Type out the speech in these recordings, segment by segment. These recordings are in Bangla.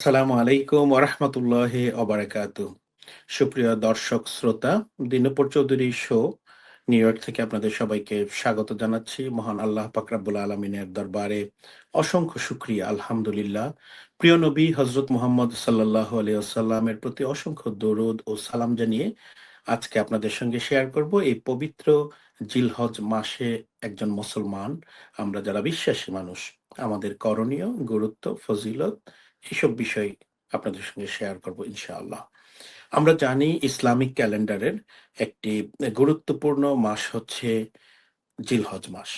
আসসালামু আলাইকুম ওরহমতুল্লাহ অবরাকাত সুপ্রিয় দর্শক, শ্রোতা, দিনপর চৌধুরী শো, নিউ ইয়র্ক থেকে আপনাদের সবাইকে স্বাগত জানাচ্ছি। মহান আল্লাহ পাকরাবুল আলমিনের দরবারে অসংখ্য শুক্রিয়া, আলহামদুলিল্লাহ। প্রিয় নবী হজরত মোহাম্মদ সাল্লাহ আলিয়াল্লামের প্রতি অসংখ্য দরুদ ও সালাম জানিয়ে আজকে আপনাদের সঙ্গে শেয়ার করব এই পবিত্র জিলহজ মাসে একজন মুসলমান। আমরা যারা বিশ্বাসী মানুষ, আমাদের করণীয়, গুরুত্ব, ফজিলত এসব বিষয় আপনাদের সঙ্গে শেয়ার করব ইনশাআল্লাহ। আমরা জানি ইসলামিক ক্যালেন্ডারের একটি গুরুত্বপূর্ণ মাস হচ্ছে জিলহজ মাস।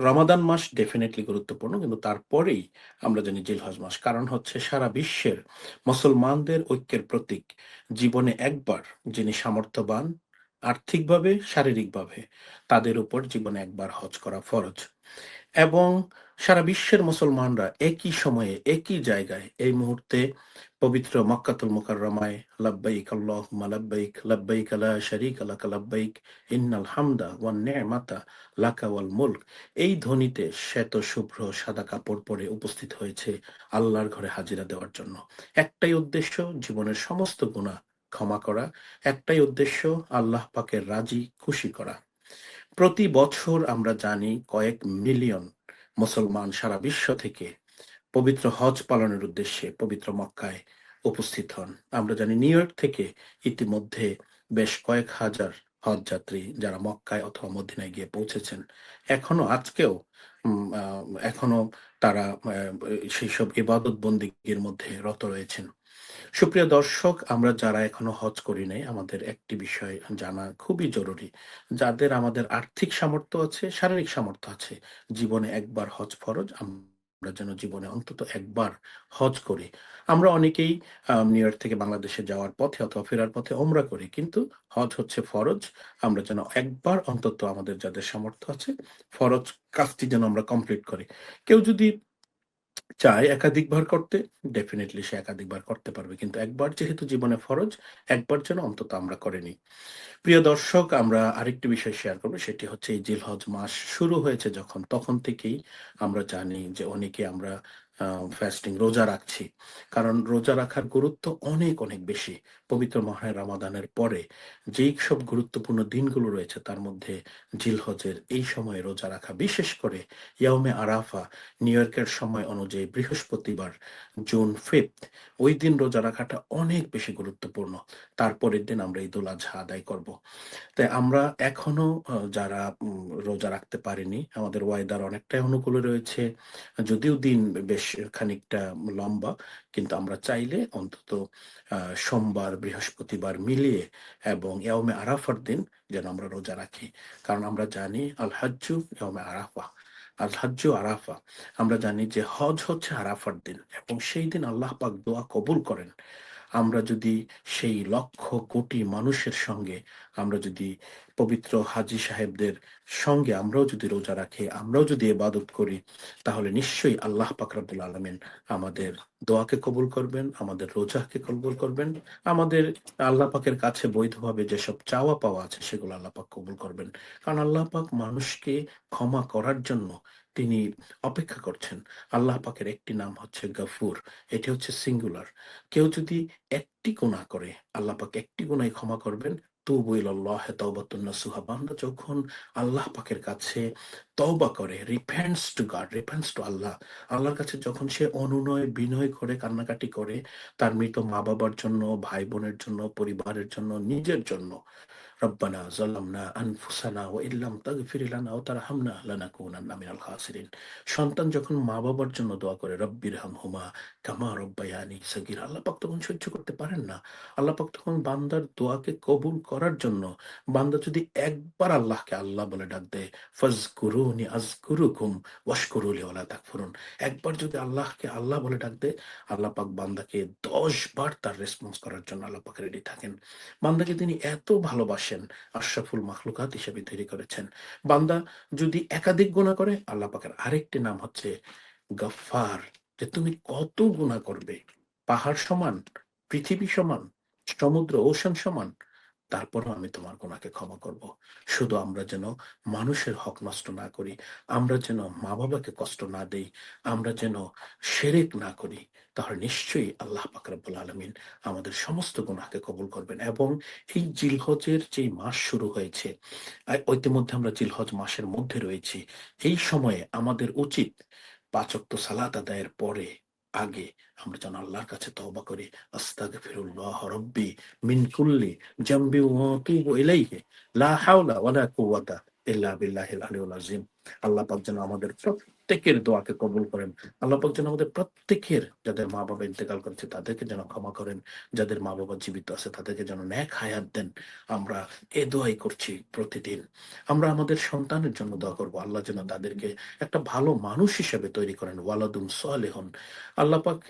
রমাদান মাস ডেফিনেটলি গুরুত্বপূর্ণ, কিন্তু তারপরেই আমরা জানি জিলহজ মাস। কারণ হচ্ছে সারা বিশ্বের মুসলমানদের ঐক্যের প্রতীক জীবনে একবার যিনি সামর্থ্যবান, আর্থিকভাবে, শারীরিকভাবে, তাদের উপর জীবনে একবার হজ করা ফরজ। এবং সারা বিশ্বের মুসলমানরা একই সময়ে, একই জায়গায় এই মুহূর্তে পবিত্র মক্কাতুল মুকাররমায় লাব্বাইক আল্লাহুম্মা লাব্বাইক লাব্বাইক লা শারীকা লাক লাব্বাইক, ইন্নাল হামদা ওয়ান নি'মাতা লাকা ওয়াল মুলক। এই ধ্বনিতে শ্বেত, শুভ্র, সাদা কাপড় পরে উপস্থিত হয়েছে আল্লাহর ঘরে হাজিরা দেওয়ার জন্য। একটাই উদ্দেশ্য, জীবনের সমস্ত গুনাহ ক্ষমা করা। একটাই উদ্দেশ্য, আল্লাহ পাকের রাজি খুশি করা। প্রতি বছর আমরা জানি কয়েক মিলিয়ন মুসলমান সারা বিশ্ব থেকে পবিত্র হজ পালনের উদ্দেশ্যে পবিত্র মক্কায় উপস্থিত হন। আমরা জানি নিউ ইয়র্ক থেকে ইতিমধ্যে বেশ কয়েক হাজার হজ যাত্রী যারা মক্কায় অথবা মদিনায় গিয়ে পৌঁছেছেন। এখনও আজকেও এখনও তারা সেই সব ইবাদত বন্দিগির মধ্যে রত রয়েছেন। সুপ্রিয় দর্শক, আমরা যারা এখনও হজ করি নাই, আমাদের একটি বিষয় জানা খুবই জরুরি। যাদের আমাদের আর্থিক সামর্থ্য আছে, শারীরিক সামর্থ্য আছে, জীবনে একবার হজ ফরজ, আমরা যেন জীবনে অন্তত একবার হজ করি। আমরা অনেকেই নিউ ইয়র্ক থেকে বাংলাদেশে যাওয়ার পথে অথবা ফেরার পথে ওমরা করি, কিন্তু হজ হচ্ছে ফরজ। আমরা যেন একবার অন্তত আমাদের যাদের সামর্থ্য আছে, ফরজ কাজটি যেন আমরা কমপ্লিট করি। কেউ যদি চায় একাধিকবার করতে ডেফিনেটলি সে একাধিকবার করতে পারবে। কিন্তু একবার যেহেতু জীবনে ফরজ, একবার যেন অন্তত আমরা করেনি প্রিয় দর্শক, আমরা আরেকটি বিষয় শেয়ার করব, সেটি হচ্ছে এই জিলহজ মাস শুরু হয়েছে যখন, তখন থেকেই আমরা জানি যে অনেকে আমরা ফাস্টিং রোজা রাখছি। কারণ রোজা রাখার গুরুত্ব অনেক অনেক বেশি। পবিত্র মহায় রামাদানের পরে যেই সব গুরুত্বপূর্ণ দিনগুলো রয়েছে, তার মধ্যে জিলহজের এই সময়ে রোজা রাখা, বিশেষ করে ইয়াউমে আরাফা, নিউ ইয়র্কের সময় অনুযায়ী বৃহস্পতিবার, জুন ফিফথ, ওই দিন রোজা রাখাটা অনেক বেশি গুরুত্বপূর্ণ। তারপরের দিন আমরা ঈদুল আজহা আদায় করব। তাই আমরা এখনও যারা রোজা রাখতে পারিনি, আমাদের ওয়াইদার অনেকটাই অনুকূলে রয়েছে। যদিও দিন বেশ খানিকটা লম্বা, কিন্তু আমরা চাইলে অন্তত সোমবার বৃহস্পতিবার মিলিয়ে এবং এওমে আরাফার দিন যেন আমরা রোজা রাখি। কারণ আমরা জানি আল হাজ্জু ইয়মে আরাফা। আল হাজ্জু আরাফা। আমরা জানি যে হজ হচ্ছে আরাফার দিন এবং সেই দিন আল্লাহ পাক দোয়া কবুল করেন। আমরা যদি সেই লক্ষ কোটি মানুষের সঙ্গে, আমরা যদি পবিত্র হাজি সাহেবদের সঙ্গে আমরাও যদি রোজা রাখি, আমরাও যদি এবাদত করি, তাহলে নিশ্চয়ই আল্লাহ পাকরাবুল আলমেন আমাদের দোয়াকে কবুল করবেন, আমাদের রোজাকে কবুল করবেন, আমাদের আল্লাহ পাকের কাছে বৈধভাবে যেসব চাওয়া পাওয়া আছে সেগুলো আল্লাহ পাক কবুল করবেন। কারণ আল্লাহ পাক মানুষকে ক্ষমা করার জন্য তিনি অপেক্ষা করছেন। আল্লাহ পাকের একটি নাম হচ্ছে গফুর, এটি হচ্ছে সিঙ্গুলার কেউ যদি একটি গুণা করে, আল্লাহ পাক একটি গুণাই ক্ষমা করবেন। বান্দা যখন আল্লাহ পাকের কাছে তওবা করে repents to God repents to Allah, আল্লাহর কাছে যখন সে অনুনয়, বিনয় করে, কান্নাকাটি করে, তার মৃত মা বাবার জন্য ভাই বোনের জন্য, পরিবারের জন্য, নিজের জন্য রব্বানা জালামনা আনফুসানা ও ইল্লাম তাগফির লানা ও তারহামনা লানাকুনান্না মিনাল খাসিরিন সন্তান যখন মা বাবার জন্য দোয়া করে রব্বির হুমা কামা রব্বায়ানি সগির, আল্লাহ পাক তখন সহ্য করতে পারেন না। আল্লাহ পাক তখন বান্দার দোয়াকে কবুল করার জন্য বান্দা যদি একবার আল্লাহকে আল্লাহ বলে ডাক দেয়, ফাজকুরুনি আজকুরুকুম ওয়াশকুরুলি ওয়ালা তাকফুরুন, একবার যদি আল্লাহকে আল্লাহ বলে ডাক দেয়, আল্লাহ পাক বান্দাকে দশ বার তার রেসপন্স করার জন্য আল্লাহ পাক রেডি থাকেন। বান্দাকে তিনি এত ভালোবাসেন করেছেন, আশরাফুল মাখলুকাত হিসেবে তৈরি করেছেন। বান্দা যদি একাধিক গুণা করে, আল্লাহ পাকের আরেকটি নাম হচ্ছে গফার যে তুমি কত গুণা করবে? পাহাড় সমান, পৃথিবী সমান, সমুদ্র, ওশান সমান তারপরও আমি তোমার গুণাকে ক্ষমা করব। শুধু আমরা যেন মানুষের হক নষ্ট না করি, আমরা যেন মা বাবাকে কষ্ট না দেই, আমরা যেন সেরেক না করি, তাহলে নিশ্চয়ই আল্লাহ পাকরাবুল আলমিন আমাদের সমস্ত গুণাকে কবুল করবেন এবং এই জিলহজের যে মাস শুরু হয়েছে ইতিমধ্যে আমরা জিলহজ মাসের মধ্যে রয়েছি, এই সময়ে আমাদের উচিত পাচক সালাত আদায়ের পরে আগে আমরা যেন আল্লাহর কাছে তবা করি, আস্তাগফিরুল্লাহ রব্বি মিন কুল্লি জাম্বি ওয়া তুবু ইলাইহি, লা হাওলা ওয়ালা কুওয়াতা ইল্লা বিল্লাহিল আলিউল আজিম আল্লাহ পাক যেন আমাদের প্রত্যেকের দোয়াকে কবুল করেন। আল্লাহ পাক যেন আমাদের প্রত্যেকের যাদের মা বাবা ইন্তেকাল করেছে, তাদেরকে যেন ক্ষমা করেন। যাদের মা বাবা জীবিত আছে, তাদেরকে যেন ন্যাক হায়াত দেন। আমরা এ দোয়াই করছি প্রতিদিন। আমরা আমাদের সন্তানের জন্য দোয়া করব। আল্লাহ যেন তাদেরকে একটা ভালো মানুষ হিসেবে তৈরি করেন। ওয়ালাদুম সোয়ালেহন আল্লাহ পাক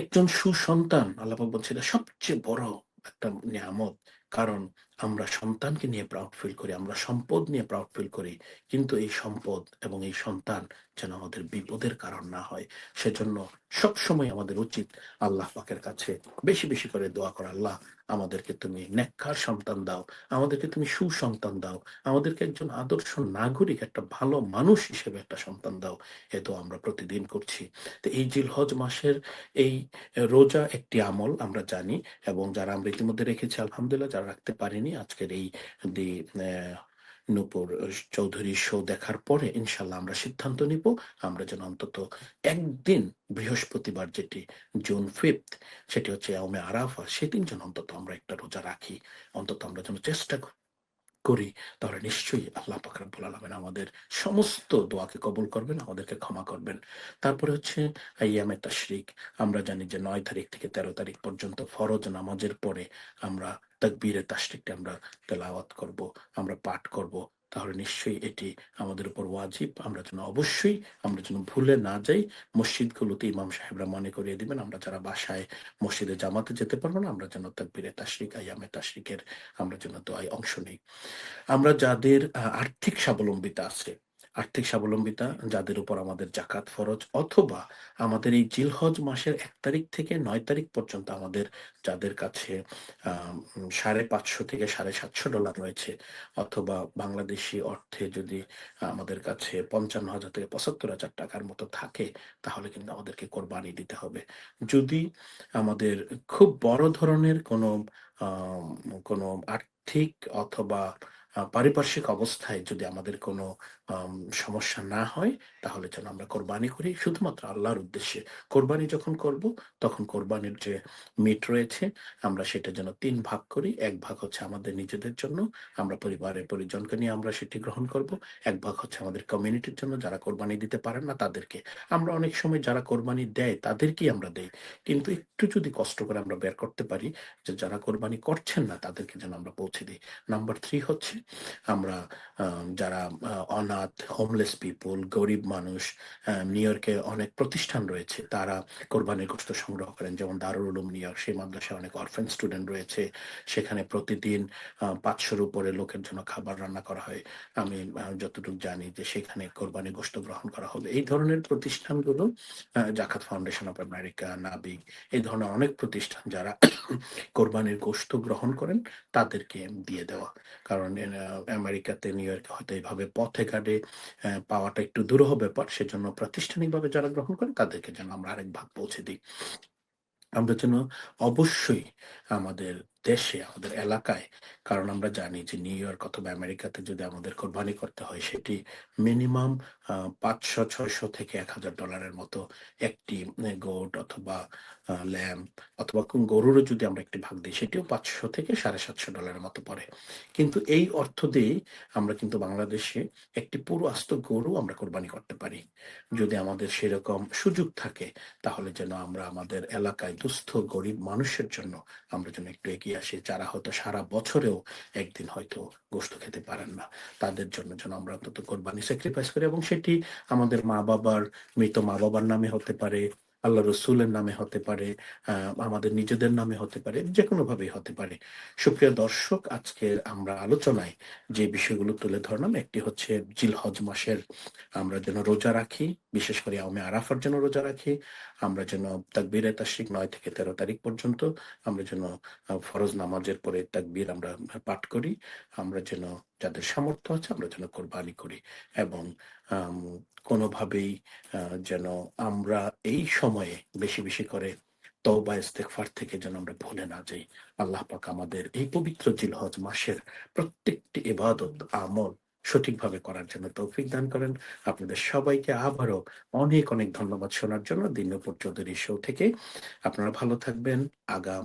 একজন সুসন্তান, আল্লাহ পাক বলছে এটা সবচেয়ে বড় একটা নিয়ামত। কারণ আমরা সন্তানকে নিয়ে প্রাউড ফিল করি, আমরা সম্পদ নিয়ে প্রাউড ফিল করি, কিন্তু এই সম্পদ এবং এই সন্তান যেন আমাদের বিপদের কারণ না হয়। সেজন্য সবসময় আমাদের উচিত আল্লাহ পাকের কাছে বেশি বেশি করে দোয়া করা, আল্লাহ, আমাদেরকে তুমি নেককার সন্তান দাও, আমাদেরকে তুমি সুসন্তান দাও, আমাদেরকে একজন আদর্শ নাগরিক, একটা ভালো মানুষ হিসেবে একটা সন্তান দাও। এ তো আমরা প্রতিদিন করছি। তো এই জিলহজ মাসের এই রোজা একটি আমল আমরা জানি এবং যারা আমরা ইতিমধ্যে রেখেছি, আলহামদুলিল্লাহ যারা রাখতে পারেনি। আজকের এই নূপুর চৌধুরী শো দেখার পরে ইনশাল্লাহ আমরা সিদ্ধান্ত নিব। আমরা যেন অন্তত একদিন বৃহস্পতিবার যেটি জুন ফিফথ সেটি হচ্ছে আরাফা সেদিন যেন অন্তত আমরা একটা রোজা রাখি। অন্তত আমরা যেন চেষ্টা করি তাহলে নিশ্চয়ই আল্লাহ পাকরাবুল আলমেন আমাদের সমস্ত দোয়াকে কবল করবেন, আমাদেরকে ক্ষমা করবেন। তারপরে হচ্ছে আইয়ামে তাশরিক, আমরা জানি যে নয় তারিখ থেকে তেরো তারিখ পর্যন্ত ফরজ নামাজের পরে আমরা তাকবীরে তাশরিকটা আমরা তেলাওয়াত করব, আমরা পাঠ করব। তাহলে নিশ্চয়ই এটি আমাদের উপর ওয়াজিব। আমরা যেন অবশ্যই, আমরা যেন ভুলে না যাই। মসজিদগুলোতে ইমাম সাহেবরা মনে করিয়ে দিবেন, আমরা যারা বাসায় মসজিদে জামাতে যেতে পারব না, আমরা যেন তাকবিরে তাশরিক, আয়ামে তাশরিকের আমরা যেন দোয়ায় অংশ নেই। আমরা যাদের আর্থিক স্বাবলম্বিতা আছে আর্থিক স্বাবলম্বিতা, যাদের উপর আমাদের জাকাত ফরজ, অথবা আমাদের এই জিলহজ মাসের এক তারিখ থেকে নয় তারিখ পর্যন্ত আমাদের যাদের কাছে সাড়ে পাঁচশো থেকে সাড়ে সাতশো ডলার রয়েছে, অথবা বাংলাদেশি অর্থে যদি আমাদের কাছে পঞ্চান্ন হাজার থেকে পঁচাত্তর হাজার টাকার মতো থাকে, তাহলে কিন্তু আমাদেরকে কোরবানি দিতে হবে। যদি আমাদের খুব বড় ধরনের কোনো কোনো আর্থিক অথবা পারিপার্শ্বিক অবস্থায় যদি আমাদের কোনো সমস্যা না হয়, তাহলে যেন আমরা কোরবানি করি। শুধুমাত্র আল্লাহর উদ্দেশ্যে। কোরবানি যখন করব, তখন কোরবানির যে মিট রয়েছে, আমরা সেটা যেন তিন ভাগ করি। এক ভাগ হচ্ছে আমাদের নিজেদের জন্য, আমরা পরিবারের পরিজনকে নিয়ে আমরা সেটি গ্রহণ করব। এক ভাগ হচ্ছে আমাদের কমিউনিটির জন্য, যারা কোরবানি দিতে পারেন না, তাদেরকে। আমরা অনেক সময় যারা কোরবানি দেয়, তাদেরকেই আমরা দেই। কিন্তু একটু যদি কষ্ট করে আমরা বের করতে পারি, যে যারা কোরবানি করছেন না, তাদেরকে যেন আমরা পৌঁছে দিই। নাম্বার থ্রি হচ্ছে, আমরা যারা অনাথ হোমলেস পিপুল গরিব মানুষ নিউ ইয়র্কে অনেক প্রতিষ্ঠান রয়েছে। তারা কোরবানির গোষ্ঠ সংগ্রহ করেন, যেমন দারুল উলুম নিউ ইয়র্ক সেই মাদ্রাসায় অনেক অরফেন স্টুডেন্ট রয়েছে। সেখানে প্রতিদিন পাঁচশোর উপরে লোকের জন্য খাবার রান্না করা হয়। আমি যতটুকু জানি যে সেখানে কোরবানি গোষ্ঠ গ্রহণ করা হবে। এই ধরনের প্রতিষ্ঠানগুলো জাকাত ফাউন্ডেশন অফ আমেরিকা, নাবিক, এই ধরনের অনেক প্রতিষ্ঠান যারা কোরবানির গোষ্ঠ গ্রহণ করেন, তাদেরকে দিয়ে দেওয়া। কারণ আমেরিকাতে নিউ ইয়র্কে হয়তো এইভাবে পথে ঘাটে পাওয়াটা একটু দুরূহ ব্যাপার সেজন্য প্রাতিষ্ঠানিকভাবে যারা গ্রহণ করে তাদেরকে যেন আমরা আরেক ভাগ পৌঁছে দিই। আমরা যেন অবশ্যই আমাদের দেশে, আমাদের এলাকায়। কারণ আমরা জানি যে নিউ ইয়র্ক অথবা আমেরিকাতে যদি আমাদের কোরবানি করতে হয়, সেটি মিনিমাম পাঁচশো, ছয়শো থেকে এক হাজার ডলারের মতো একটি গোট অথবা ল্যাম্প অথবা কোন গরুরও যদি আমরা একটি ভাগ দিই, সেটিও পাঁচশো থেকে সাড়ে সাতশো ডলারের মতো পড়ে। কিন্তু এই অর্থ দিয়ে আমরা কিন্তু বাংলাদেশে একটি পুরো আস্ত গরু আমরা কোরবানি করতে পারি। যদি আমাদের সেরকম সুযোগ থাকে, তাহলে যেন আমরা আমাদের এলাকায় দুস্থ, গরিব মানুষের জন্য আমরা যেন একটু এগিয়ে আসি, যারা হয়তো সারা বছরেও একদিন হয়তো গোস্ত খেতে পারেন না। তাদের জন্য যেন আমরা অন্তত কোরবানি স্যাক্রিফাইস করি এবং সেটি আমাদের মা বাবার মৃত মা বাবার নামে হতে পারে। আল্লাহ রসুলের নামে হতে পারে আমাদের নিজেদের নামে হতে পারে যে কোনো ভাবেই হতে পারে। সুপ্রিয় দর্শক আজকে আমরা আলোচনায় যে বিষয়গুলো তুলে ধরলাম, একটি হচ্ছে জিলহজ মাসের, আমরা যেন রোজা রাখি, বিশেষ করে আওমে আরাফার জন্য রোজা রাখি, আমরা যেন তাকবীরে তাশরিক নয় থেকে তেরো তারিখ পর্যন্ত আমরা যেন ফরজ নামাজের পরে তাকবীর আমরা পাঠ করি, আমরা যেন যাদের সামর্থ্য আছে আমরা যেন কোরবানি করি এবং কোনোভাবেই যেন আমরা এই সময়ে বেশি বেশি করে তওবা, ইস্তেগফার থেকে যেন আমরা ভুলে না যাই। আল্লাহ পাক আমাদের এই পবিত্র জিলহজ মাসের প্রত্যেকটি আমল সঠিকভাবে করার জন্য তৌফিক দান করেন। আপনাদের সবাইকে আবারও অনেক অনেক ধন্যবাদ শোনার জন্য। দিনপুর চৌধুরী শো থেকে আপনারা ভালো থাকবেন। আগাম